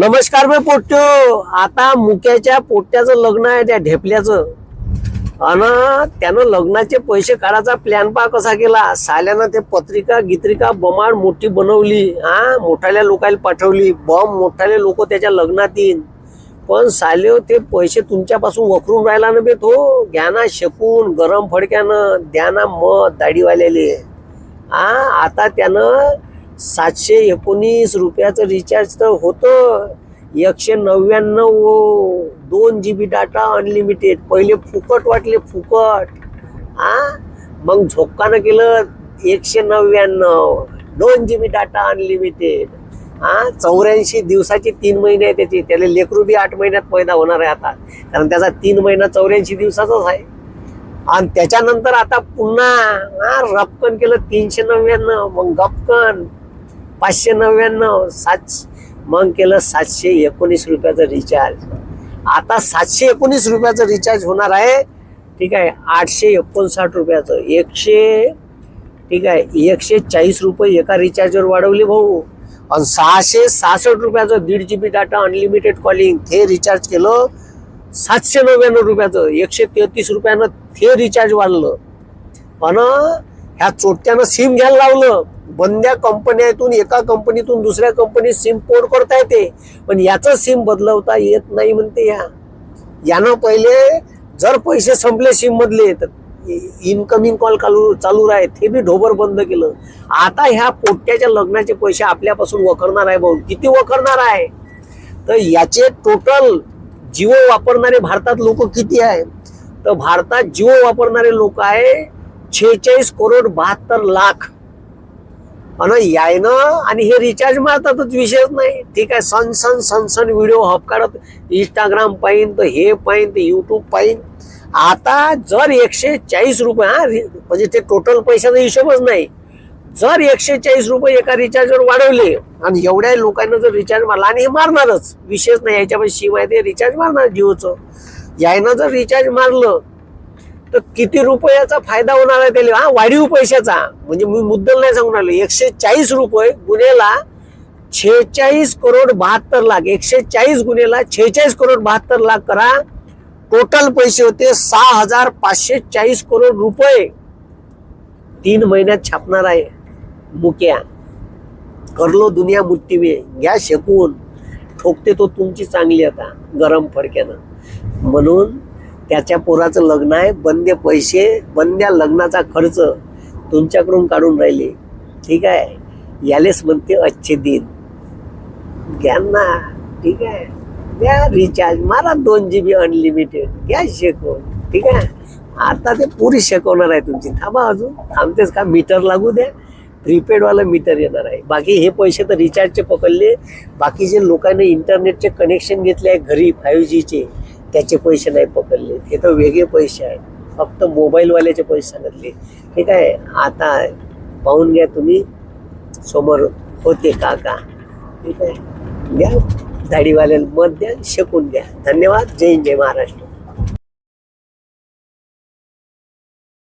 नमस्कार मी पोट्टो. आता मुक्याच्या पोट्याचं लग्न आहे त्या ढेपल्याचं. अन त्यानं लग्नाचे पैसे काढायचा प्लॅन पा कसा केला. साल्यानं ते पत्रिका गित्रिका बमाड मोठी बनवली हा? मोठाल्या लोकाला पाठवली. बॉम्ब मोठाले लोक त्याच्या लग्नात येईन. पण साले ते पैसे तुमच्यापासून वखरून राहिला ना बे तो. घ्या ना शेकून गरम फडक्यानं द्या ना दाढीवाल्याले. हा? आता त्यानं सातशे एकोणीस रुपयाचं रिचार्ज तर होतं. एकशे नव्याण्णव दोन जी बी डाटा अनलिमिटेड पहिले फुकट वाटले फुकट. हा मग झोक्कानं केलं एकशे नव्याण्णव दोन जी बी डाटा अनलिमिटेड हा चौऱ्याऐंशी दिवसाची तीन महिने आहे त्याची. त्याला लेकरू बी आठ महिन्यात पैदा होणार आहे आता. कारण त्याचा तीन महिना चौऱ्याऐंशी दिवसाचाच आहे. आणि त्याच्यानंतर आता पुन्हा हा रपकन केलं तीनशे नव्याण्णव. मग गपकन. पाचशे नव्याण्णव सात मग केलं सातशे एकोणीस रुपयाचं रिचार्ज आता सातशे एकोणीस रुपयाचं रिचार्ज होणार आहे. ठीक आहे आठशे एकोणसाठ रुपयाचं. एकशे ठीक आहे एकशे चाळीस रुपये एका रिचार्जवर वाढवले भाऊ. आणि सहाशे सहासष्ट रुपयाचं दीड G B data unlimited calling हे रिचार्ज केलं. सातशे नव्याण्णव रुपयाचं. एकशे तेहतीस रुपयानं ते रिचार्ज वाढलं. पण ह्या चोट्यानं सिम घ्यायला लावलं. बंद्या कंपन्यातून एका कंपनीतून दुसऱ्या कंपनीत सिम पोर्ट करता येते. पण याचं सिम बदलवता येत नाही म्हणते या. यानं पहिले जर पैसे संपले सिम मधले तर इनकमिंग कॉल चालू चालू राहत हे बी ढोबर बंद केलं. आता ह्या पोट्याच्या लग्नाचे पैसे आपल्यापासून वखरणार आहे भाऊ. किती वखरणार आहे? तर याचे टोटल जिओ वापरणारे भारतात लोक किती आहे? तर भारतात जिओ वापरणारे लोक आहे छेचाळीस करोड बहात्तर लाख. आणि यायनं आणि हे रिचार्ज मारतातच विषयच नाही. ठीक आहे सन सन सन सन व्हिडिओ हपकाडत इंस्टाग्राम पाहिन तर हे पाहिन तर युट्यूब पाहिन. आता जर एकशे चाळीस रुपये हा म्हणजे ते टोटल पैशाचा हिशोबच नाही. जर एकशे चाळीस रुपये एका रिचार्जवर वाढवले आणि एवढ्या लोकांना जर रिचार्ज मारला आणि हे मारणारच विशेष नाही याच्यामध्ये शिवाय ते रिचार्ज मारणार जिओचं यायनं जर रिचार्ज मारलं तर किती रुपयाचा फायदा होणार आहे त्याला? हा वाढीव पैशाचा. म्हणजे मी मुद्दल नाही सांगून राहिलो. एकशे चाळीस रुपये गुन्हेला छेचाळीस करोड बहात्तर लाख एकशे चाळीस गुन्हेला छेचाळीस करोड बहात्तर लाख करा. टोटल पैसे होते सहा हजार पाचशे चाळीस करोड रुपये. तीन महिन्यात छापणार आहे मुक्या. करलो दुनिया मुठ्ठी मी. घ्या शेकून. ठोकते तो तुमची चांगली आता. गरम फडक्यानं. म्हणून त्याच्या पोराचं लग्न आहे बंदे पैसे बंद्या लग्नाचा खर्च तुमच्याकडून काढून राहिले. ठीक आहे? यालेच म्हणते अच्छे दिन. घ्या ना. ठीक आहे? द्या रिचार्ज मारा दोन जी बी अनलिमिटेड घ्या शिकवून. ठीक आहे? आता ते पुरी शिकवणार आहे तुमची. थांबा अजून. थांबतेच का? मीटर लागू द्या. प्रीपेडवालं मीटर येणार आहे. बाकी हे पैसे तर रिचार्जचे पकडले. बाकीचे लोकांनी इंटरनेटचे कनेक्शन घेतले आहे घरी फायव्ह जीचे त्याचे पैसे नाही पकडले. हे तर वेगळे पैसे आहेत. फक्त मोबाईलवाल्याचे पैसे सांगितले. ठीक आहे आता पाहून घ्या तुम्ही. समोर होते काका. ठीक आहे द्या. दाढीवाल्याला मत द्या शकून द्या धन्यवाद. जय जय महाराष्ट्र.